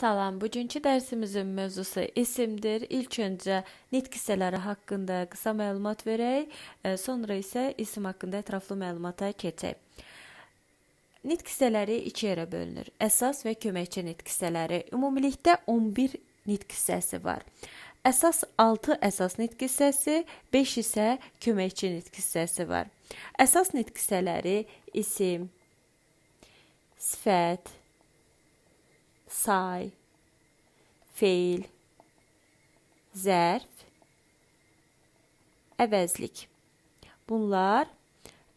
Salam, bugünkü dərsimizin mövzusu isimdir. İlk öncə nitq hissələri haqqında qısa məlumat verək, e, sonra isə isim haqqında ətraflı məlumata keçək. Nitq hissələri iki yerə bölünür. Əsas və köməkçi nitq hissələri. Ümumilikdə 11 nitq var. Əsas 6 əsas nitq hissəsi, 5 isə köməkçi nitq var. Əsas nitq isim, sifət, say, feil, zərf, əvəzlik. Bunlar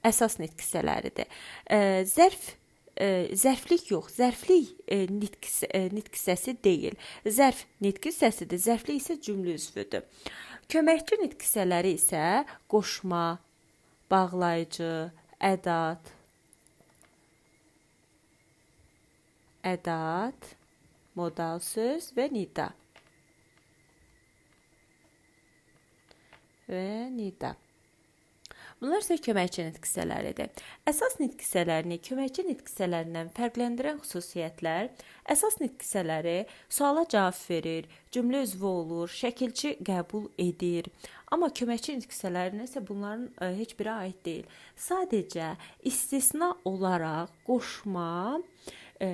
əsas nitq hissələridir. E, zərf e, zərflik yox, zərflik e, nitq e, nitq hissəsi deyil. Zərf nitq hissəsidir, zərflik isə cümlə üzvüdür. Köməkçi nitq isə qoşma, bağlayıcı, ədat, ədat, modal söz və nida. Və nida. Bunlar isə köməkçi nitq hissələridir. Əsas nitq hissələrini köməkçi nitq hissələrindən fərqləndirən xüsusiyyətlər əsas nitq hissələri suala cavab verir, cümlə üzvü olur, şəkilçi qəbul edir. Amma köməkçi nitq hissələrinə bunların ə, heç biri aid deyil. Sadəcə istisna olaraq qoşma ə,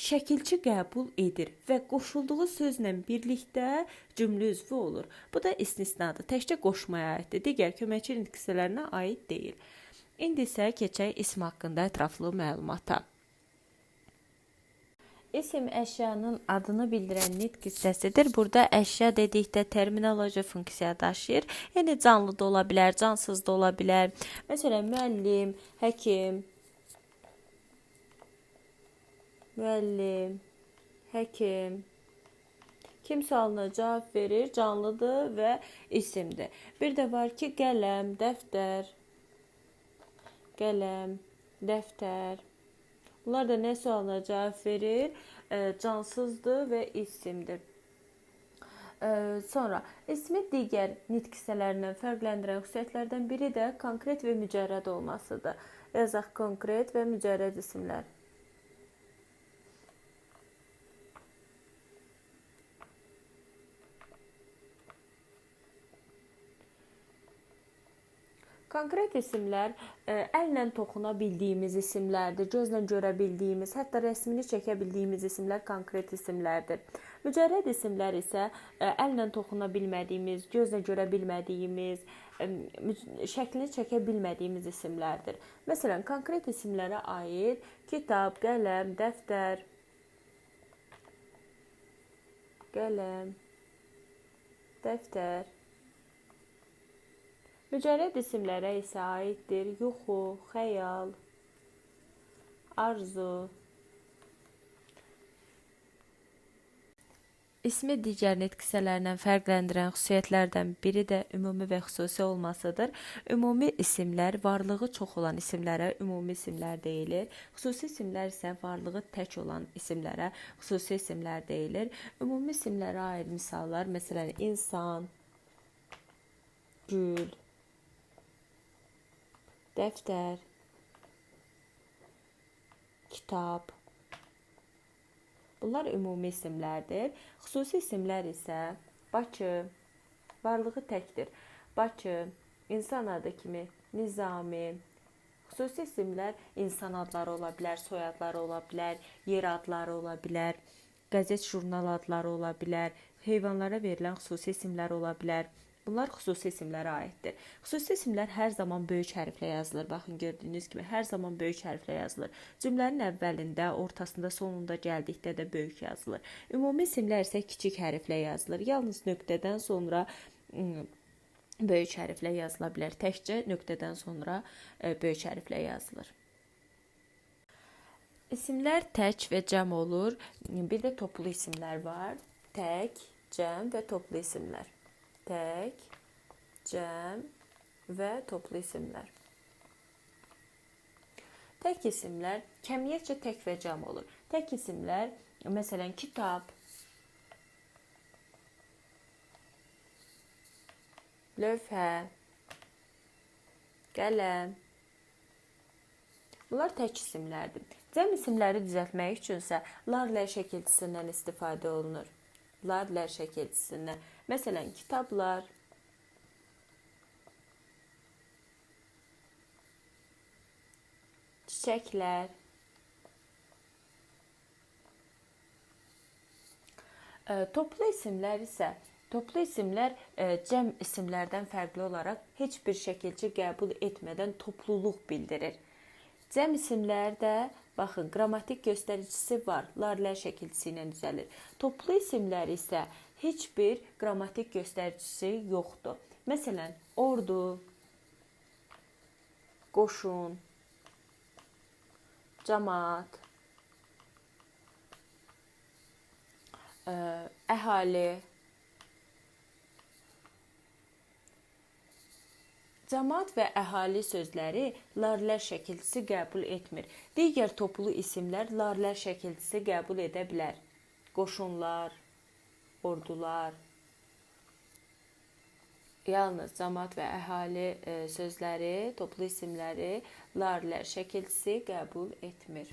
şəkilçi qəbul edir və qoşulduğu sözlə birlikdə cümlə üzvü olur. Bu da istisnadır. Təkcə qoşmaya aiddir. Digər köməkçi nitq hissələrinə aid deyil. İndi isə keçək ism haqqında ətraflı məlumata. İsim əşyanın adını bildirən nitq hissəsidir. Burada əşya dedikdə terminoloji funksiya daşıyır. Yəni canlı da ola bilər, cansız da ola bilər. Məsələn, müəllim, həkim, müəllim, həkim. Kim sualına cavab verir, canlıdır və isimdir. Bir də var ki, qələm, dəftər, qələm, dəftər. Bunlar da nə sualına cavab verir? E, cansızdır və isimdir. Sonra ismi digər nitq hissələrindən fərqləndirən xüsusiyyətlərdən biri də konkret və mücərrəd olmasıdır. Yazaq konkret və mücərrəd isimlər. Konkret isimlər ə, əllə toxuna bildiyimiz isimlərdir, gözlə görə bildiyimiz, hətta rəsmini çəkə bildiyimiz isimlər konkret isimlərdir. Mücərrəd isimlər isə ə, əllə toxuna bilmədiyimiz, gözlə görə bilmədiyimiz, ə, mü- şəklini çəkə bilmədiyimiz isimlərdir. Məsələn, konkret isimlərə aid kitab, qələm, dəftər, qələm, dəftər Mücərrəd isimlərə isə aiddir yuxu, xəyal, arzu. İsmi digər nitq hissələrindən fərqləndirən xüsusiyyətlərdən biri də ümumi və xüsusi olmasıdır. Ümumi isimlər varlığı çox olan isimlərə ümumi isimlər deyilir. Xüsusi isimlər isə varlığı tək olan isimlərə xüsusi isimlər deyilir. Ümumi isimlərə aid misallar, məsələn, insan, gül, dəftər, kitab. Bunlar ümumi isimlərdir. Xüsusi isimlər isə Bakı varlığı təkdir. Bakı, insan adı kimi Nizami. Xüsusi isimlər insan adları ola bilər, soyadları ola bilər, yer adları ola bilər, qəzet, jurnal adları ola bilər, heyvanlara verilən xüsusi isimlər ola bilər. Bunlar xüsusi isimlərə aiddir. Xüsusi isimlər hər zaman böyük hərflə yazılır. Baxın gördüyünüz kimi hər zaman böyük hərflə yazılır. Cümlənin əvvəlində, ortasında, sonunda gəldikdə də böyük yazılır. Ümumi isimlər isə kiçik hərflə yazılır. Yalnız nöqtədən sonra ım, böyük hərflə yazıla bilər. Təkcə nöqtədən sonra e, böyük hərflə yazılır. İsimlər tək və cəm olur. Bir də toplu isimlər var. Tək, cəm və toplu isimlər. Tək, cəm və toplu isimlər. Tək isimlər kəmiyyətcə tək və cəm olur. Tək isimlər məsələn kitab, lövhə, qələm. Bunlar tək isimlərdir. Cəm isimləri düzəltmək üçünsə lar lər şəkilçisindən istifadə olunur. Lar lər şəkilçisindən. Məsələn, kitablar, çiçəklər, E, Toplu isimlər isə toplu isimlər e, cəm isimlərdən fərqli olaraq heç bir şəkilçi qəbul etmədən topluluq bildirir. Cəm isimlər də baxın qrammatik göstəricisi var. Lar-lər şəkilçisi ilə düzəlir. Toplu isimlər isə heç bir qrammatik göstəricisi yoxdur. Məsələn, ordu, qoşun, camaat, ə, əhali Cəmaət və əhali sözləri lar-lər şəkilçisi qəbul etmir. Digər toplu isimlər lar-lər şəkilçisi qəbul edə bilər. Qoşunlar, ordular. Yalnız cəmaət və əhali e, sözləri, toplu isimləri lar-lər şəkilçisi qəbul etmir.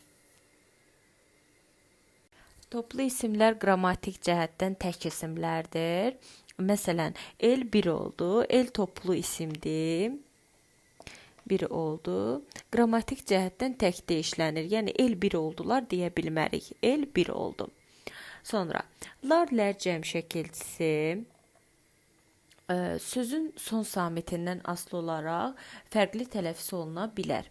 Toplu isimlər qrammatik cəhətdən tək isimlərdir. Məsələn, el bir oldu. El toplu isimdir. Bir oldu. Qrammatik cəhətdən tək də işlənir. Yəni el bir oldular deyə bilmərik. El bir oldu. Sonra lar lər cəm şəkilçisi ə, sözün son samitindən asılı olaraq fərqli tələffüz oluna bilər.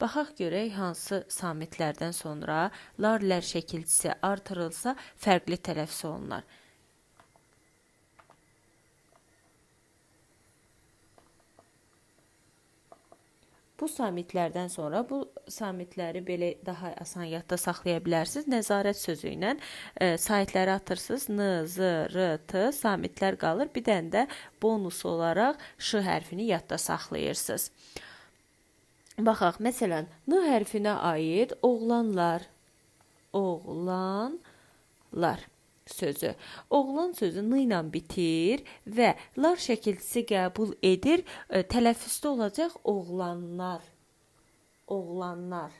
Baxaq görək hansı samitlərdən sonra lar lər şəkilçisi artırılsa fərqli tələffüz olunar. Bu samitlərdən sonra bu samitləri belə daha asan yadda saxlaya bilərsiniz. Nəzarət sözü ilə e, saytları atırsınız. N, Z, R, T samitlər qalır. Bir dənə də bonus olaraq Ş hərfini yadda saxlayırsınız. Baxaq, məsələn, N hərfinə aid oğlanlar, oğlanlar sözü. Oğlan sözü n ilə bitir və lar şəkilçisi qəbul edir. Tələffüzdə olacaq oğlanlar. Oğlanlar.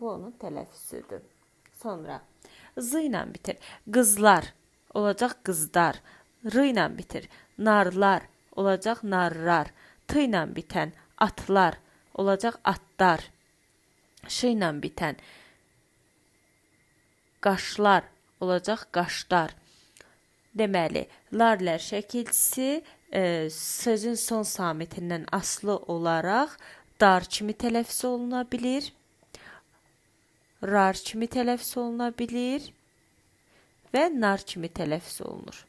Bu onun tələffüzüdür. Sonra z ilə bitir. Qızlar olacaq qızlar. R ilə bitir. Narlar olacaq narlar. T ilə bitən atlar olacaq atlar ş ilə bitən qaşlar olacaq qaşlar. Deməli, larlər şəkilçisi e, sözün son samitindən asılı olaraq dar kimi tələffüz oluna bilir. Rar kimi tələffüz oluna bilir və nar kimi tələffüz olunur.